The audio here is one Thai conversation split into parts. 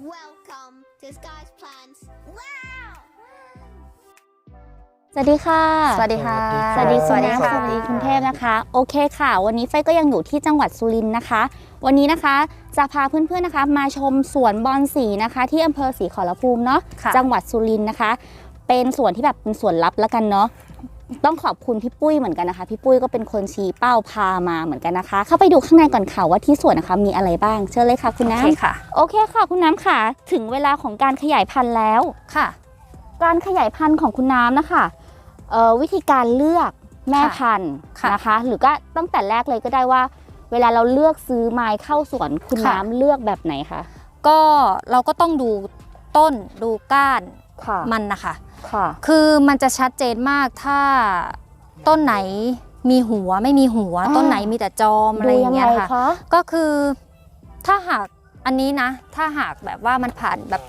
Welcome to Sky's Plans. Wow! สวัสดีค่ะ สวัสดีค่ะ สวัสดีสวัสดีณค่ะสวัสดีคุณเทพนะคะ โอเคค่ะ วันนี้ไฟก็ยังอยู่ที่จังหวัดสุรินทร์นะคะ วันนี้นะคะจะพาเพื่อนๆนะคะ มาชมสวนบอนสีนะคะ ที่อำเภอศรีขอรภูมิเนาะค่ะจังหวัดสุรินทร์นะคะ เป็นสวนที่แบบเป็นสวนลับแล้วกันเนาะ ต้องขอบคุณพี่ปุ้ยเหมือนกันนะคะ พี่ปุ้ยก็เป็นคนชี้เป้าพามาเหมือนกันนะคะ เข้าไปดูข้างในก่อนค่ะว่าที่สวนนะคะมีอะไรบ้าง เชิญเลยค่ะคุณโอน้ำเคค่ะ โอเคค่ะคุณน้ำค่ะ ถึงเวลาของการขยายพันธุ์แล้วค่ะ การขยายพันธุ์ของคุณน้ำนะคะเอ่อวิธีการเลือกแม่ค่ะพันธุ์ค่ะนะคะ หรือก็ตั้งแต่แรกเลยก็ได้ว่า เวลาเราเลือกซื้อไม้เข้าสวนคุณค่ะน้ำเลือกแบบไหนคะก็เราก็ต้องดูต้นดูก้านค่ะ มันนะคะค่ะคือมันจะชัดเจนมากถ้าต้นไหนมีหัวไม่มีหัวอ่าต้นไหนมีแต่จอมอะไรอย่างเงี้ยดูค่ะคะก็คือถ้าหากอันนี้นะ ถ้าหากแบบว่ามันผ่านแบบ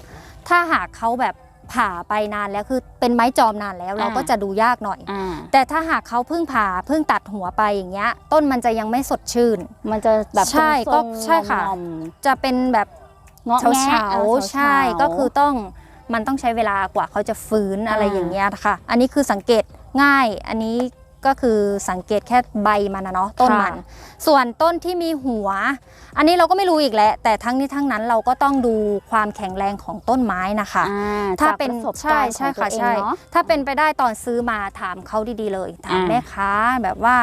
ถ้าหากเขาแบบผ่าไปนานแล้วคือเป็นไม้จอมนานแล้วเราก็จะดูยากหน่อยอ่าแต่ถ้าหากเขาเพิ่งผ่าเพิ่งตัดหัวไปอย่างเงี้ย ต้นมันจะยังไม่สดชื่น มันจะแบบใช่ทรงๆก็ใช่ค่ะงอมจะเป็นแบบๆเงาะเฉาแงะเฉาเออใช่เฉาๆก็คือต้อง มันต้องใช้เวลากว่าเขาจะฟื้นอะไรอ่าอย่างเงี้ยค่ะ อันนี้คือสังเกตง่ายอันนี้ก็คือสังเกตแค่ใบมันนะเนาะต้นมัน ส่วนต้นที่มีหัว อันนี้เราก็ไม่รู้อีกแหละแต่ทั้งนี้ทั้งนั้นเราก็ต้องดูความแข็งแรงของต้นไม้นะคะอ่าถ้าจากเป็นประสบใช่การณ์ใช่ของตัวค่ะเองใช่เนาะถ้าเป็นไปได้ตอนซื้อมาถามเขาดีๆเลยถามอ่าแม่ค้าแบบว่า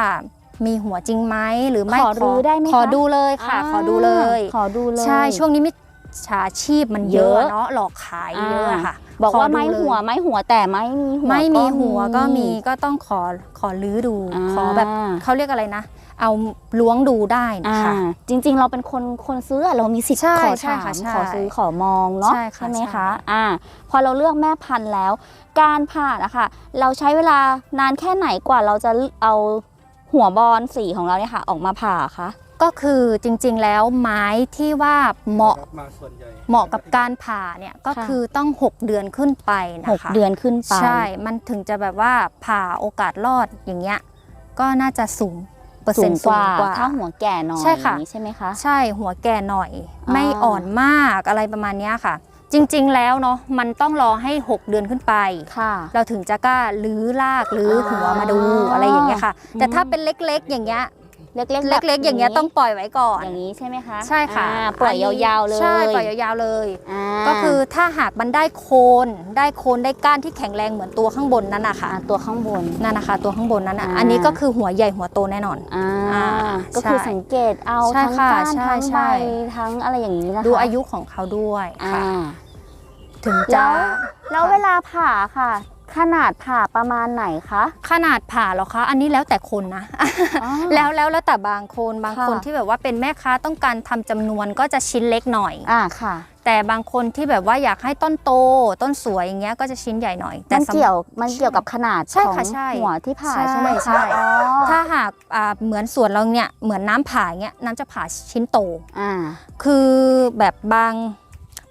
มีหัวจริงไหมหรือไม่ขอดูได้ไหมคะขอดูเลยค่ะ ขอดูเลย ขอดูเลยใช่ช่วงนี้มิ จฉาชีพมันเยอะเยอะเนาะหลอกขายเยอะอะค่ะ บอกว่าขดูไม้เลยหัวไม้หัวแต่ไม่มีหัวไม่มีหัวก็ก็มีก็ต้องขอขอลื้อดูอ่าขอแบบเขาเรียกอะไรนะ เอาล้วงดูได้นะอ่าคะจริง ๆ เราเป็นคนคนซื้ออะเรามีสิทธิ์ใช่ขอใช่ถามค่ะใช่ขอซื้อขอมองเนาะใช่ค่ะไหมใช่คะอ่าพอเราเลือกแม่พันธุ์แล้ว การผ่านะคะเราใช้เวลานานแค่ไหนกว่าเราจะเอาหัวบอลสีของเราเนี่ยค่ะ ออกมาผ่าคะ ก็คือจริงๆแล้วไม้ที่ว่าเหมาะรับมาส่วนใหญ่เหมาะกับการผ่าเนี่ยก็ค่ะคือต้อง 6 เดือนขึ้นไปหนะกคะเดือนขึ้นไป ใช่ มันถึงจะแบบว่าผ่าโอกาสรอดอย่างเงี้ยก็น่าจะสูงเปอร์สูเซ็นงต์กสูว่างกว่า ถ้าหัวแก่หน่อยใช่ค่ะ อย่างนี้ใช่ไหมคะ ใช่หัวแก่หน่อย อ่า ไม่อ่อนมากอะไรประมาณเนี้ยค่ะ จริงๆแล้วเนาะมันต้องรอให้ 6 เดือนขึ้นไป ค่ะ เราถึงจะกล้าลื้อลากลื้อออหัวมาดูอะไรอย่างเงี้ยค่ะ แต่ถ้าอืมเป็นเล็กๆอย่างเงี้ย เล็กๆแบบเล็กๆ อย่างเงี้ยต้องปล่อยไว้ก่อน อย่างนี้ใช่ไหมคะใช่ค่ะอ่าปล่อยยาวๆเลยใช่ปล่อยยาวๆเลยอ่าก็คือถ้าหากมันได้โคนได้โคนได้ก้านที่แข็งแรงเหมือนตัวข้างบนนั่นนะคะอ่าตัวข้างบน นั่นนะคะ ตัวข้างบนนั้นอะอ่า อันนี้ก็คือหัวใหญ่หัวโตแน่นอน อ่าอ่าก็คือใช่สังเกตเอาใช่ทั้งค่ะก้านใช่ทั้งใช่ ใบทั้งอะไรอย่างนี้นะคะดูอายุของเขาด้วยอ่าค่ะ ถึงแล้จะวแล้วเวลาผ่าค่ะ ขนาดผ่าประมาณไหนคะ ขนาดผ่าเหรอคะ อันนี้แล้วแต่คนนะ อ๋อแล้วแล้วแล้วแต่บางคนบางค่ะคนที่แบบว่าเป็นแม่ค้าต้องการทำจำนวนก็จะชิ้นเล็กหน่อย อ่าค่ะ แต่บางคนที่แบบว่าอยากให้ต้นโต ต้นสวยอย่างเงี้ยก็จะชิ้นใหญ่หน่อยแต่มันสำ เกี่ยวมันเกี่ยวกับขนาดใช่ของค่ะใช่หัวที่ผ่าใช่ใช่ไหมใช่ คะอ๋อถ้าหากอ่าเหมือนสวนเราเนี่ยเหมือนน้ำผ่าอย่างเงี้ยน้ำจะผ่าชิ้นโต อ่า คือแบบบาง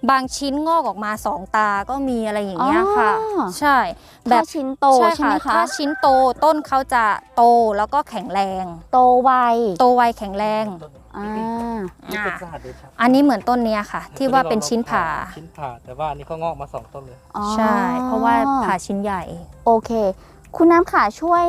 บางชิ้นงอกออกมาสองตาก็มีอะไรอย่างเงี้ยค่ะ อ๋อ ใช่ แบแบบบชิ้นโตใช่ไหมคะถ้าชิ้นโตต้นเขาจะโตแล้วก็แข็งแรง โตไวโตไวแข็งแรง อ่านี่เป็นสหัสเดชะอันนี้เหมือนต้นเนี้ยค่ะ ที่ว่าเป็นชิ้นผ่า ชิ้นผ่าแต่ว่าอันนี้เขางอกมาสองต้นเลย อ๋อใช่ เพราะว่าผ่าชิ้นใหญ่ โอเค คุณน้ำค่ะช่วย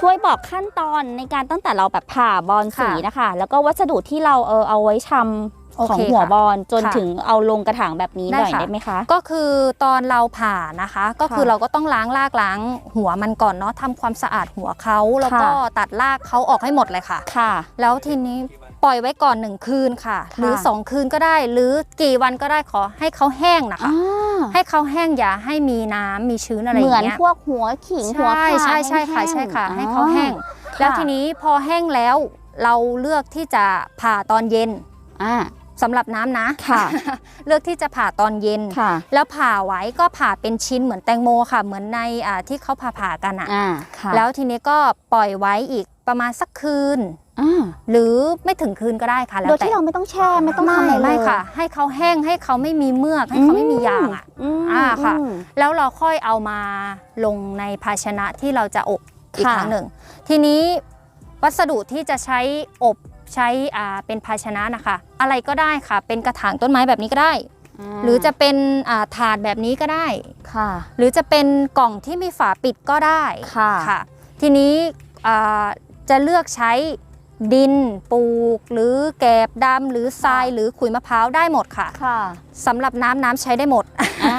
ช่วยบอกขั้นตอนในการตั้งแต่เราแบบผ่าบอลสีค่ะ นะคะ แล้วก็วัสดุที่เราเออเอาไว้ชำโอ ของเคหัวค่ะบอลจนค่ะถึงเอาลงกระถางแบบนี้หได้น่อยค่ะได้ไหมคะ ก็คือตอนเราผ่านะคะ ก็คือค่ะเราก็ต้องล้างรากล้างหัวมันก่อนเนาะทำความสะอาดหัวเขาแล้วก็ค่ะตัดรากเขาออกให้หมดเลยค่ะค่ะ แล้วทีนี้ปล่อยไว้ก่อนหนึ่งคืนค่ะ หรือ2คืนก็ได้ หรือกี่วันก็ได้ขอให้เขาแห้งนะคะอ่าให้เขาแห้งอย่าให้มีน้ำมีชื้นอะไรอเหมือนย่างเงี้ยพวกหัวขิงหัวใช่ข่าใช่ใช่ค่ะห้งๆใช่ค่ะอ๋อให้เขาแห้งค่ะแล้วทีนี้พอแห้งแล้วเราเลือกที่จะผ่าตอนเย็นอ่า สำหรับน้ำนะค่ะ เลือกที่จะผ่าตอนเย็น ค่ะ แล้วผ่าไว้ก็ผ่าเป็นชิ้นเหมือนแตงโมค่ะ เหมือนในอ่าที่เขาผ่าผ่าๆกันอะ อ่าค่ะแล้วทีนี้ก็ปล่อยไว้อีกประมาณสักคืน อ่าหรือไม่ถึงคืนก็ได้ค่ะ แล้โดวยแต่ที่เราไม่ต้องแช่ไม่ต้องไม่ทำอะไรเลยไม่ค่ะ ให้เขาแห้งให้เขาไม่มีเมือกให้เขาไม่มียางอะ มอ่าค่ะ อืม แล้วเราค่อยเอามาลงในภาชนะที่เราจะอบอีกค่ะ ครั้งหนึ่ง ทีนี้วัสดุที่จะใช้อบ ใช้อ่าเป็นภาชนะนะคะ อะไรก็ได้ค่ะ เป็นกระถางต้นไม้แบบนี้ก็ได้าหรือจะเป็นอ่าถาดแบบนี้ก็ได้ ค่ะ หรือจะเป็นกล่องที่มีฝาปิดก็ได้ค่ะ ทีนี้อ่าจะเลือกใช้ดินปลูก หรือแกบดำหรือทรายหรือขุยมะพร้าวได้หมดค่ะค่ะสำหรับน้ำน้ำใช้ได้หมด อ่า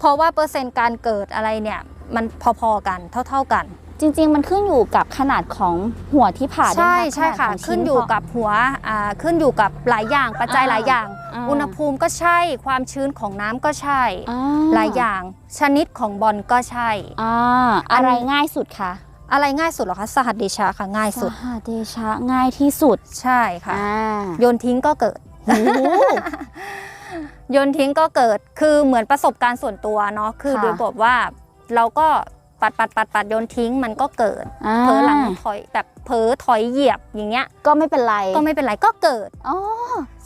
เพราะว่าเปอร์เซ็นต์การเกิดอะไรเนี่ยมันพอๆกันเท่า ๆกัน จริงๆ มันขึ้นอยู่กับขนาดของหัวที่ผ่าด้วยใช่ไหมใช่ค่ะ ขนาดของขึ้นอยู่กับหัวอ่าขึ้นอยู่กับหลายอย่างปัจจัยอ่าหลายอย่างา อุณหภูมิก็ใช่ ความชื้นของน้ำก็ใช่ อ่หลายอย่าง ชนิดของบอลก็ใช่ อ่าอะไรง่ายสุดคะอะไรง่ายสุดเหรอคะสหัสเดชาค่ะง่ายสุดสหเดชะง่ายที่สุดใช่ค่ะ อ่าโยนทิ้งก็เกิด โอ้โห โยนทิ้งก็เกิด คือเหมือนประสบการณ์ส่วนตัวเนาะ คือค่ะโดยบอกว่าเราก็ ปัดปัดปัดปัดโยนทิ้งมันก็เกิดอ่า เผลอหลังถอยแบบเผลอถอยเหยียบอย่างเงี้ย ก็ไม่เป็นไรก็ไม่เป็นไรก็เกิด อ๋อ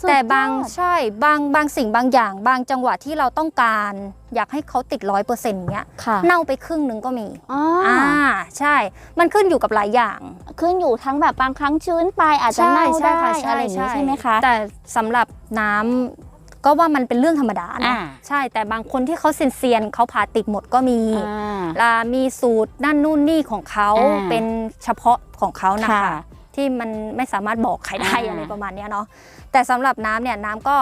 สุดแต่บางยอดใช่บางบางสิ่งบางอย่าง บางจังหวะที่เราต้องการ อยากให้เขาติดร้อยเปอร์เซ็นต์เงี้ยค่ะเน่าไปครึ่งหนึ่งก็มีอ๋ออ่าใช่ มันขึ้นอยู่กับหลายอย่างขึ้นอยู่ทั้งแบบบางครั้งชื้นไปอาจจะเน่าได้อะไรอย่างนี้ใช่ไหมคะ แต่สำหรับน้ำ ก็ว่ามันเป็นเรื่องธรรมดานะอ่าใช่แต่บางคนที่เขาเซียนๆเขาผ่าติดหมดก็มีอ่าลามีสูตรนั่นนู่นนี่ของเขาอ่าเป็นเฉพาะของเขานะคะค่ะที่มันไม่สามารถบอกใครได้อ่าอะไรประมาณเนี้ยเนาะแต่สำหรับน้ำเนี่ยน้ำก็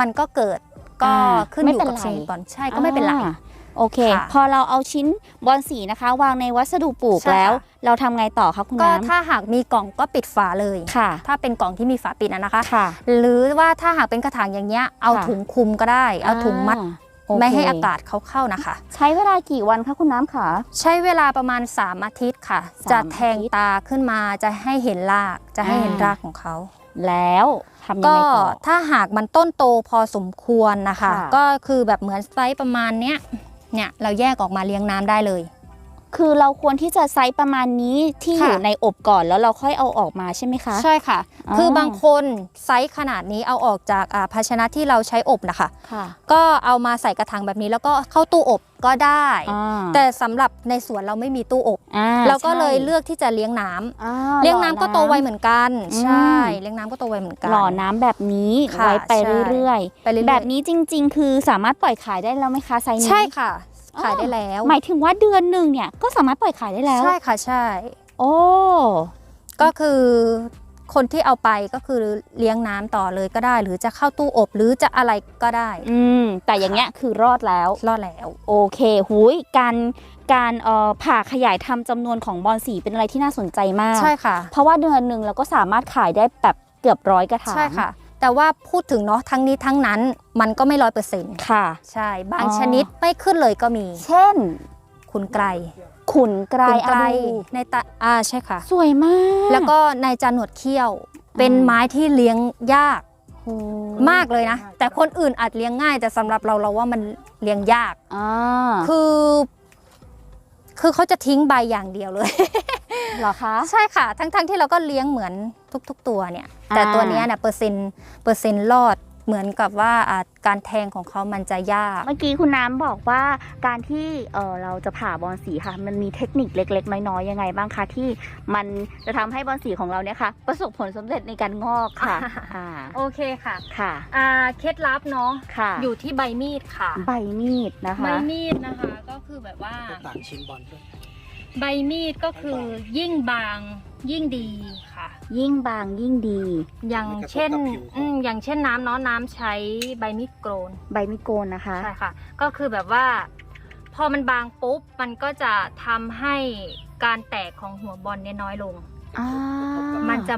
มันก็เกิดก็อ่าขึ้นอยู่ไม่เป็นกับไรชนิดก่อนใช่ก็ไม่เป็นไรอ่า โอเคค่ะพอเราเอาชิ้นบอลสีนะคะ วางในวัสดุปลูกใช่ค่ะแล้ว เราทำไงต่อคะคุณก็น้ำถ้าหากมีกล่องก็ปิดฝาเลยค่ะ ถ้าเป็นกล่องที่มีฝาปิดอะนะคะค่ะหรือว่าถ้าหากเป็นกระถางอย่างเงี้ยเอาค่ะถุงคลุมก็ได้ เอาถุงมัดอ่าโอเคไม่ให้อากาศเขาเข้านะคะ ใช้เวลากี่วันคะคุณน้ำคะใช้เวลาประมาณ 3 อาทิตย์ค่ะสามจะแทงอาทิตย์ตาขึ้นมาจะให้เห็นรากจะให้เห็นอ่ารรากของเขาแล้วทำยังก็ไงต่อถ้าหากมันต้นโตพอสมควรนะคะค่ะก็คือแบบเหมือนไซส์ประมาณเนี้ย เนี่ยเราแยกออกมาเลี้ยงน้ำได้เลย คือเราควรที่จะไซส์ประมาณนี้ที่อค่ะยู่ในอบก่อนแล้วเราค่อยเอาออกมาใช่ไหมคะ ใช่ค่ะ อ๋อ คือบางคนไซส์ขนาดนี้เอาออกจากอ่าภาชนะที่เราใช้อบนะคะ ค่ะก็เอามาใส่กระถางแบบนี้แล้วก็เข้าตู้อบก็ได้ อ่าแต่สำหรับในสวนเราไม่มีตู้อบ อ่าเราก็เลยใช่เลือกที่จะเลี้ยงน้ำอ่าเลี้ยงน้ำก็โตไวเหมือนกันอืมใช่เลี้ยงน้ำก็โตไวเหมือนกัน หล่อน้ำแบบนี้ค่ะไว้ไปใช่ เรื่อยไปเรื่อยๆๆแบบนี้จริง ๆ คือสามารถปล่อยขายได้แล้วไหมคะไซส์นี้ ใช่ค่ะอ๋อ ขายได้แล้ว หมายถึงว่าเดือนหนึ่งเนี่ยก็สามารถปล่อยขายได้แล้ว ใช่ค่ะใช่ โอ้ก็คือคนที่เอาไปก็คือเลี้ยงน้ำต่อเลยก็ได้ หรือจะเข้าตู้อบหรือจะอะไรก็ได้ อืมแต่อย่างเงี้ยคือรอดแล้วรอดแล้ว โอเคหุยการการเอ่อผ่าขยายทำจำนวนของบอลสีเป็นอะไรที่น่าสนใจมาก ใช่ค่ะ เพราะว่าเดือนหนึ่งเราก็สามารถขายได้แบบเกือบร้อยกระถางใช่ค่ะ แต่ว่าพูดถึงเนาะทั้งนี้ทั้งนั้นมันก็ไม่ร้อยเปอร์เซ็นต์ค่ะ ใช่ บางอ๋อชนิดไม่ขึ้นเลยก็มี เช่นคุณไกรขุนไกรคุณไกรอะดูในตาอ่าใช่ค่ะ สวยมาก แล้วก็ในจานหนวดเขี้ยว เป็นอืมไม้ที่เลี้ยงยากโอ้มากเลยนะ แต่คนอื่นอาจเลี้ยงง่าย แต่สำหรับเราเราว่ามันเลี้ยงยากอ่าคือ คือเขาจะทิ้งใบอย่างเดียวเลย เหรอคะใช่ค่ะ ทั้งๆที่เราก็เลี้ยงเหมือนทุก ๆ ตัวเนี่ย แต่อ่าตัวเนี้ยเนี่ยเปอร์เซ็นต์เปอร์เซ็นต์รอดเหมือนกับว่าอ่าการแทงของเขามันจะยาก เมื่อกี้คุณน้ำบอกว่าการที่เออเราจะผ่าบอลสีค่ะ มันมีเทคนิคเล็ก ๆ น้อยๆยังไงบ้างคะที่มันจะทำให้บอลสีของเราเนี่ยค่ะ ประสบผลสำเร็จในการงอกค่ะอ่าโอเคค่ะค่ะอ่าเคล็ดลับเนาะค่ะ อยู่ที่ใบมีดค่ะ ใบมีดนะคะใบมีดนะคะ ก็คือแบบว่าต่างชิ้นบอลด้วย ใบมีดก็คือยิ่งบางยิ่งดีค่ะ ยิ่งบางยิ่งดี อย่างเช่นอืมอย่างเช่นน้ำเนาะน้ำใช้ใบมีดโกนใบมีดโกนนะคะ ใช่ค่ะ ก็คือแบบว่า พอมันบางปุ๊บมันก็จะทำให้การแตกของหัวบอลเนี่ยน้อยลง อ่ามันจะ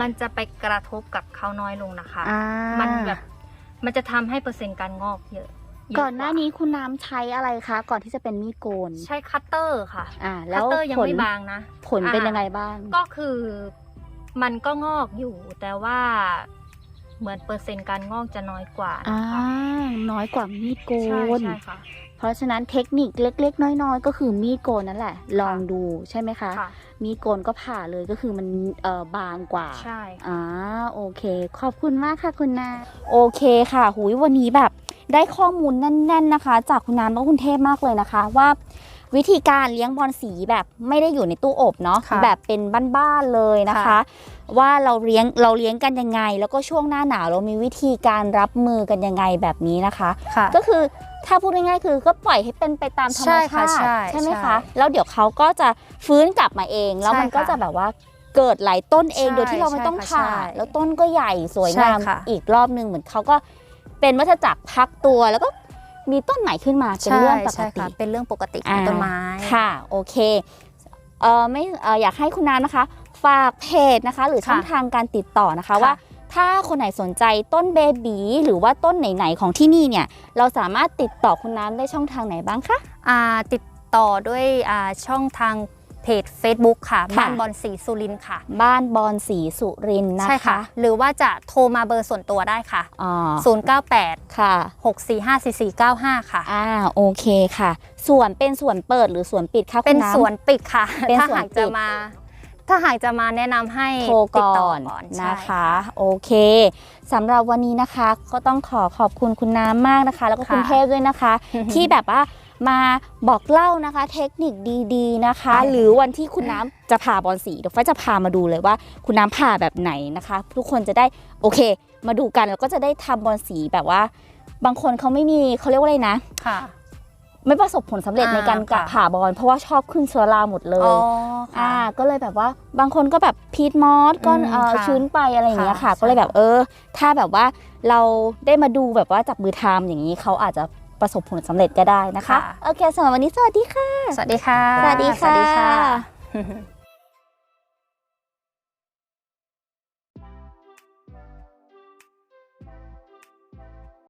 มันจะไปกระทบกับเขาน้อยลงนะคะ อ่ามันแบบมันจะทำให้เปอร์เซ็นต์การงอกเยอะ เยะก่อนหน้านี้ว่คุณน้ำใช้อะไรคะ ก่อนที่จะเป็นมีดโกน ใช้คัตเตอร์ค่ะอ่า แล้คัตวเตอร์ยังผลไม่บางนะ ผลเป็นอ่ายังไงบ้าง ก็คือมันก็งอกอยู่แต่ว่าเหมือนเปอร์เซ็นต์การงอกจะน้อยกว่าอ่า นะคะน้อยกว่ามีดโกใช่น ใช่ค่ะ เพราะฉะนั้นเทคนิคเล็ก ๆ น้อย ๆ ก็คือมีดโกนนั่นแหละ ลองดูใช่ไหมคะ ค่ะ มีดโกนก็ผ่าเลยก็คือมันเอ่อบางกว่า ใช่ อ่าโอเค ขอบคุณมากค่ะคุณนาโอเคค่ะ หุยวันนี้แบบ ได้ข้อมูลแน่น ๆนะคะ จากคุณน้ำและคุณเทพมากเลยนะคะ ว่าวิธีการเลี้ยงบอลสีแบบไม่ได้อยู่ในตู้อบเนาะค่ะแบบเป็นบ้านๆเลยนะคะค่ะว่าเราเลี้ยงเราเลี้ยงกันยังไง แล้วก็ช่วงหน้าหนาวเรามีวิธีการรับมือกันยังไงแบบนี้นะคะค่ะก็คือถ้าพูดง่ายๆคือก็ปล่อยให้เป็นไปตามธรรมใช่ชาค่ะติใช่ไหมใช่คะแล้วเดี๋ยวเขาก็จะฟื้นกลับมาเอง แล้วใช่มันก็ค่ะจะแบบว่าเกิดหลายต้นเองใช่โดยที่เราไม่ต้องใช่ผ่าค่ะใช่แล้วต้นก็ใหญ่สวยงามใช่ค่ะอีกรอบนึงเหมือนเขาก็ เป็นวัฏจักรพักตัวแล้วก็มีต้นใหม่ขึ้นมาเป็นเรื่องปกใช่ใช่ติค่ะเป็นเรื่องปกติของต้นไม้ค่ะโอเคเออไม่เอออยากให้คุณน้ำนะคะ ฝากเพจนะคะ หรือช่องค่ะทางการติดต่อนะคะค่ะว่า ถ้าคนไหนสนใจต้นเบบีหรือว่าต้นไหนๆของที่นี่เนี่ย เราสามารถติดต่อคุณน้ำได้ช่องทางไหนบ้างคะอ่าติดต่อด้วยอ่าช่องทาง เพจ Facebook ค่ะค่ะ บ้านบอลสีสุรินทร์ค่ะ บ้านบอนสีสุรินทร์นะใช่ค่ะคะหรือว่าจะโทรมาเบอร์ส่วนตัวได้ค่ะอ๋อ098ค่ะ6454495ค่ะอ่าโอเคค่ะ ส่วนเป็นส่วนเปิดหรือส่วนปิดคะคุณเป็นน้ำสวนปิดค่ะเป็นถ้าสวนหากปิจะดมาถ้าหากจะมาแนะนำให้โทรติดก่ต่อนก่อนนะใช่คะ โอเคสำหรับวันนี้นะคะ ก็ต้องขอขอบคุณคุณน้ำมากนะคะ แล้วก็คุณค่ะเทพด้วยนะคะ ที่แบบว่า มาบอกเล่านะคะ เทคนิคดีๆนะคะใช่หรือวันที่คุณน้ำจะผ่าบอลสีเดี๋ยวฟ้าจะพามาดูเลยว่า คุณน้ำผ่าแบบไหนนะคะ ทุกคนจะได้โอเค มาดูกันแล้วก็จะได้ทำบอลสีแบบว่า บางคนเขาไม่มีเขาเรียกว่าอะไรนะ ค่ะ ไม่ประสบผลสำเร็จอ่าในการกะค่ะผ่าบอลเพราะว่าชอบขึ้นเชื้อราหมดเลยอ๋ออ่าค่ะก็เลยแบบว่าบางคนก็แบบพีทมอสก็อืมเอ่อค่ะชื้นไปอะไรอย่างเงี้ยค่ะค่ะก็เลยใช่แบบเออ ถ้าแบบว่าเราได้มาดูแบบว่าจับมือทำอย่างนี้เขาอาจจะ ประสบผลสำเร็จก็ได้นะคะโอเคสำหรับวันนี้สวัสดีค่ะ สวัสดีค่ะ สวัสดีค่ะสวัสดีค่ะ